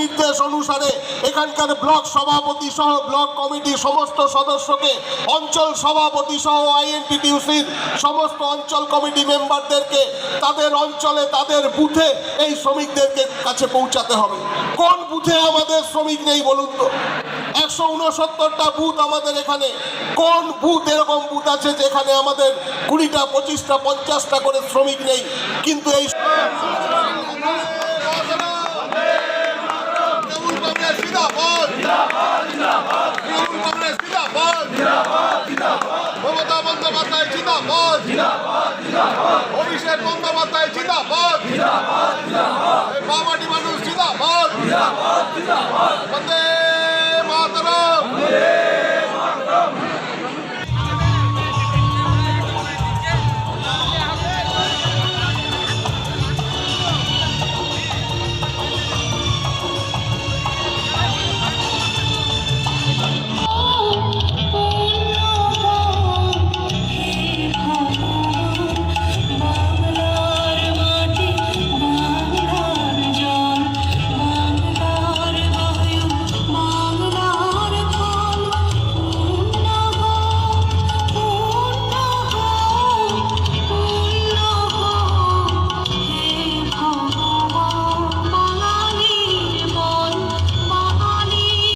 নির্দেশ অনুসারে এখানকার ব্লক সভাপতি সহ ব্লক কমিটির সমস্ত সদস্যকে অঞ্চল সভাপতি সহ আইএনটিটিউসির সমস্ত অঞ্চল কমিটি মেম্বারদেরকে, তাদের অঞ্চলে তাদের বুথে এই শ্রমিকদেরকে কাছে পৌঁছাতে হবে। কোন বুথে আমাদের শ্রমিক নেই বলুন তো? একশো উনসত্তরটা বুথ আমাদের এখানে। কোন বুথ এরকম বুথ আছে যেখানে আমাদের কুড়িটা, পঁচিশটা, পঞ্চাশটা করে শ্রমিক নেই? কিন্তু এই জিন্দাবাদ অভিষেক বন্দ্যোপাধ্যায় জিন্দাবাদ। বাবাটি মানুষ জিন্দাবাদ। বন্দে